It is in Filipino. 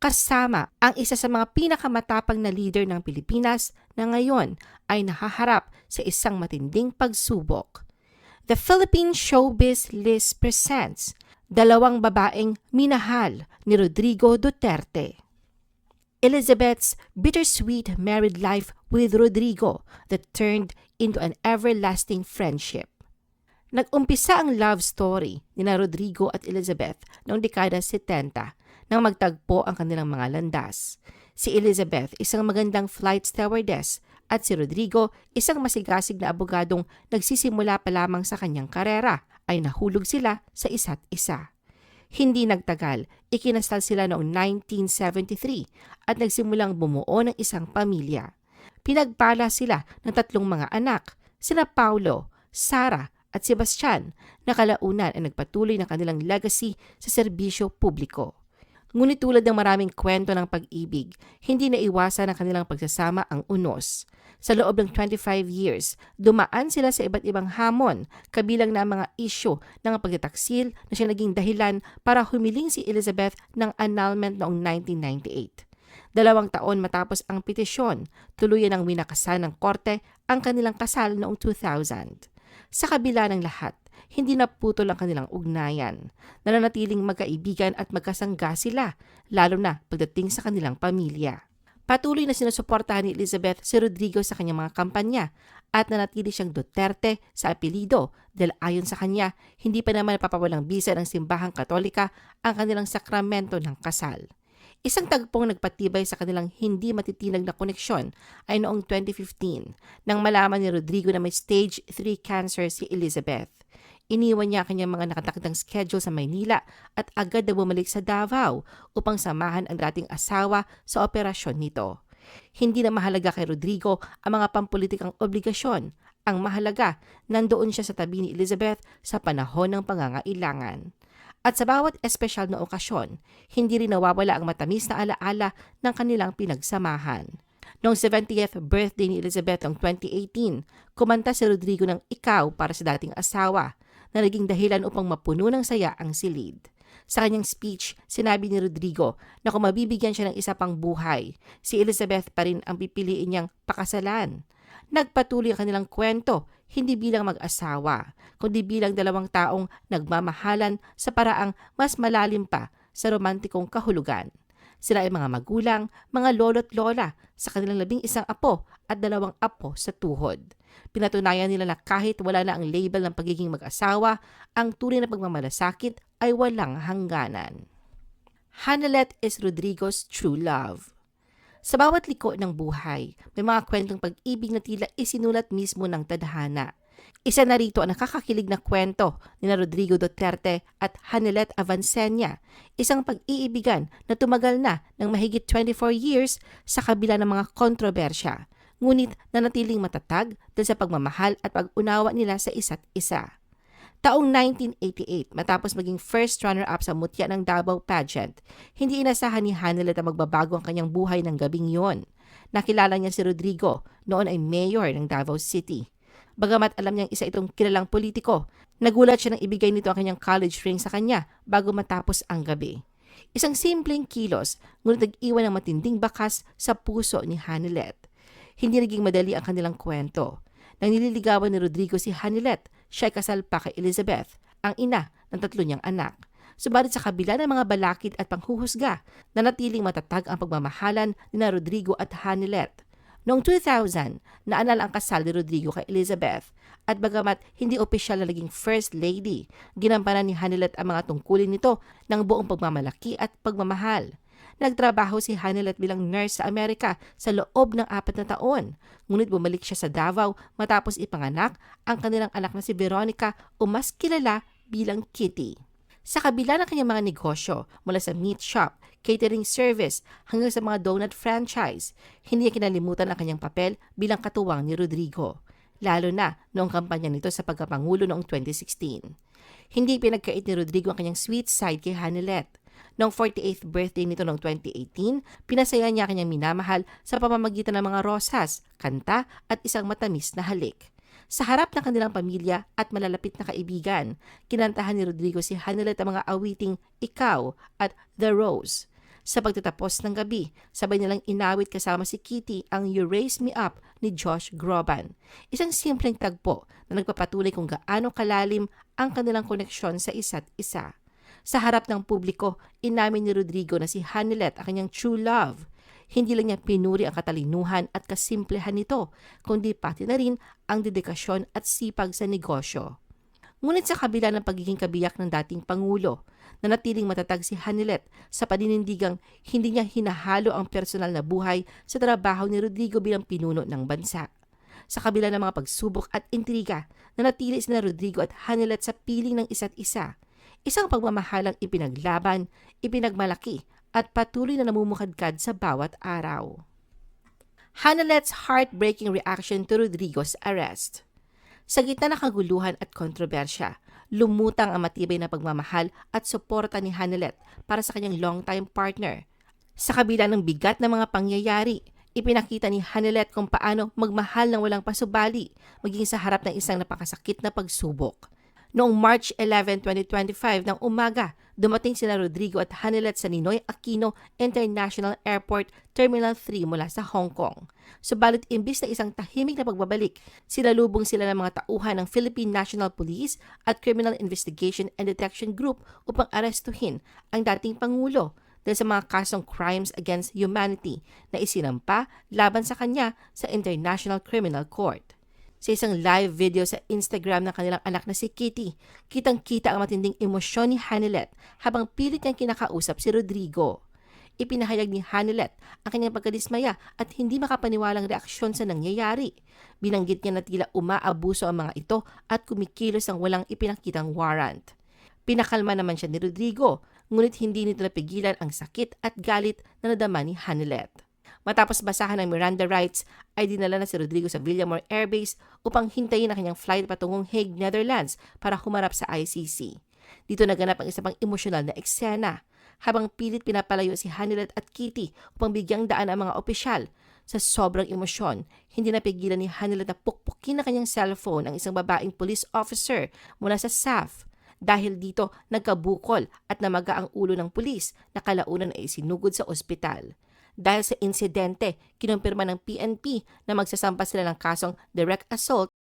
kasama ang isa sa mga pinakamatapang na leader ng Pilipinas na ngayon ay nahaharap sa isang matinding pagsubok. The Philippine Showbiz List presents dalawang babaeng minahal ni Rodrigo Duterte. Elizabeth's bittersweet married life with Rodrigo that turned into an everlasting friendship. Nag-umpisa ang love story ni na Rodrigo at Elizabeth noong dekada 70 nang magtagpo ang kanilang mga landas. Si Elizabeth, isang magandang flight stewardess, at si Rodrigo, isang masigasig na abogadong nagsisimula pa lamang sa kanyang karera, ay nahulog sila sa isa't isa. Hindi nagtagal, ikinasal sila noong 1973 at nagsimulang bumuo ng isang pamilya. Pinagpala sila ng tatlong mga anak, sina Paulo, Sara at Sebastian, na kalaunan ay nagpatuloy ng kanilang legacy sa serbisyo publiko. Ngunit tulad ng maraming kwento ng pag-ibig, hindi naiwasan ng kanilang pagsasama ang unos. Sa loob ng 25 years, dumaan sila sa iba't ibang hamon, kabilang na ang mga isyo ng pagtataksil na siya naging dahilan para humiling si Elizabeth ng annulment noong 1998. Dalawang taon matapos ang petisyon, tuluyan ang winakasal ng korte ang kanilang kasal noong 2000. Sa kabila ng lahat, hindi naputol ang kanilang ugnayan. Nananatiling magkaibigan at magkasangga sila, lalo na pagdating sa kanilang pamilya. Patuloy na sinusuportahan ni Elizabeth si Rodrigo sa kanyang mga kampanya at nanatili siyang Duterte sa apelido dahil ayon sa kanya, hindi pa naman napapawalang bisa ng simbahang katolika ang kanilang sakramento ng kasal. Isang tagpong nagpatibay sa kanilang hindi matitinag na koneksyon ay noong 2015 nang malaman ni Rodrigo na may stage 3 cancer si Elizabeth. Iniwan niya kanyang mga nakatakdang schedule sa Maynila at agad na bumalik sa Davao upang samahan ang dating asawa sa operasyon nito. Hindi na mahalaga kay Rodrigo ang mga pampolitikang obligasyon. Ang mahalaga, nandoon siya sa tabi ni Elizabeth sa panahon ng pangangailangan. At sa bawat espesyal na okasyon, hindi rin nawawala ang matamis na alaala ng kanilang pinagsamahan. Noong 70th birthday ni Elizabeth noong 2018, kumanta si Rodrigo ng Ikaw para sa dating asawa na naging dahilan upang mapuno ng saya ang silid. Sa kanyang speech, sinabi ni Rodrigo na kung mabibigyan siya ng isa pang buhay, si Elizabeth pa rin ang pipiliin niyang pakasalan. Nagpatuloy ang kanilang kwento, hindi bilang mag-asawa, kundi bilang dalawang taong nagmamahalan sa paraang mas malalim pa sa romantikong kahulugan. Sila ay mga magulang, mga lolo't lola sa kanilang labing isang apo at dalawang apo sa tuhod. Pinatunayan nila na kahit wala na ang label ng pagiging mag-asawa, ang tunay na pagmamalasakit ay walang hangganan. Hanelet is Rodrigo's true love. Sa bawat liko ng buhay, may mga kwentong pag-ibig na tila isinulat mismo ng tadhana. Isa na rito ang nakakakilig na kwento ni Rodrigo Duterte at Hanelet Avancenia, isang pag-iibigan na tumagal na ng mahigit 24 years sa kabila ng mga kontrobersya, ngunit nanatiling matatag dahil sa pagmamahal at pag-unawa nila sa isa't isa. Taong 1988, matapos maging first runner-up sa mutya ng Davao pageant, hindi inasahan ni Hanelet na magbabago ang kanyang buhay ng gabing yon. Nakilala niya si Rodrigo, noon ay mayor ng Davao City. Bagamat alam niyang isa itong kilalang politiko, nagulat siya nang ibigay nito ang kanyang college ring sa kanya bago matapos ang gabi. Isang simpleng kilos, ngunit nag-iwan ng matinding bakas sa puso ni Hanelet. Hindi naging madali ang kanilang kwento. Nang nililigawan ni Rodrigo si Hanelet, siya ay kasal pa kay Elizabeth, ang ina ng tatlo niyang anak. Subalit sa kabila ng mga balakid at panghuhusga, nanatiling matatag ang pagmamahalan ni na Rodrigo at Hanelet. Noong 2000, naanal ang kasal ni Rodrigo kay Elizabeth at bagamat hindi opisyal na naging First Lady, ginampanan ni Hanelet ang mga tungkulin nito ng buong pagmamalaki at pagmamahal. Nagtrabaho si Hanelet bilang nurse sa Amerika sa loob ng apat na taon. Ngunit bumalik siya sa Davao matapos ipanganak ang kanilang anak na si Veronica o mas kilala bilang Kitty. Sa kabila ng kanyang mga negosyo mula sa meat shop, catering service hanggang sa mga donut franchise, hindi niya kinalimutan ang kanyang papel bilang katuwang ni Rodrigo, lalo na noong kampanya nito sa pagkapangulo noong 2016. Hindi pinagkait ni Rodrigo ang kanyang sweet side kay Hanelet. Noong 48th birthday nito noong 2018, pinasaya niya kanyang minamahal sa pamamagitan ng mga rosas, kanta at isang matamis na halik. Sa harap ng kanilang pamilya at malalapit na kaibigan, kinantahan ni Rodrigo si Hanelet ang mga awiting Ikaw at The Rose. Sa pagtatapos ng gabi, sabay nilang inawit kasama si Kitty ang You Raise Me Up ni Josh Groban. Isang simpleng tagpo na nagpapatuloy kung gaano kalalim ang kanilang koneksyon sa isa't isa. Sa harap ng publiko, inamin ni Rodrigo na si Hanilet ang kanyang true love. Hindi lang niya pinuri ang katalinuhan at kasimplehan nito, kundi pati na rin ang dedikasyon at sipag sa negosyo. Ngunit sa kabila ng pagiging kabiyak ng dating Pangulo, nanatiling matatag si Hanilet sa paninindigang hindi niya hinahalo ang personal na buhay sa trabaho ni Rodrigo bilang pinuno ng bansa. Sa kabila ng mga pagsubok at intriga, nanatili sina Rodrigo at Hanilet sa piling ng isa't isa. Isang pagmamahalang ipinaglaban, ipinagmalaki at patuloy na namumukadkad sa bawat araw. Hanilet's heartbreaking reaction to Rodrigo's arrest. Sa gitna ng kaguluhan at kontrobersya, lumutang ang matibay na pagmamahal at suporta ni Hanilet para sa kanyang longtime partner. Sa kabila ng bigat na mga pangyayari, ipinakita ni Hanilet kung paano magmahal ng walang pasubali maging sa harap ng isang napakasakit na pagsubok. Noong March 11, 2025 ng umaga, dumating sila Rodrigo at Hanilet sa Ninoy Aquino International Airport Terminal 3 mula sa Hong Kong. Subalit imbis na isang tahimik na pagbabalik, sinalubong sila ng mga tauhan ng Philippine National Police at Criminal Investigation and Detection Group upang arestuhin ang dating Pangulo dahil sa mga kasong crimes against humanity na isinampa laban sa kanya sa International Criminal Court. Sa isang live video sa Instagram ng kanilang anak na si Kitty, kitang-kita ang matinding emosyon ni Hanilet habang pilit niyang kinakausap si Rodrigo. Ipinahayag ni Hanilet ang kanyang pagkadismaya at hindi makapaniwalang reaksyon sa nangyayari. Binanggit niya na tila umaabuso ang mga ito at kumikilos ang walang ipinakitang warrant. Pinakalma naman siya ni Rodrigo, ngunit hindi nito napigilan ang sakit at galit na nadama ni Hanilet. Matapos basahan ng Miranda rights, ay dinala na si Rodrigo sa Villamore Air Base upang hintayin ang kanyang flight patungong Hague, Netherlands para humarap sa ICC. Dito naganap ang isa pang emosyonal na eksena habang pilit pinapalayo si Hanilet at Kitty upang bigyang daan ang mga opisyal. Sa sobrang emosyon, hindi napigilan ni Hanilet na pukpukin na kanyang cellphone ang isang babaeng police officer mula sa SAF. Dahil dito, nagkabukol at namaga ang ulo ng pulis na kalaunan ay sinugod sa ospital. Dahil sa insidente, kinumpirma ng PNP na magsasampa sila ng kasong direct assault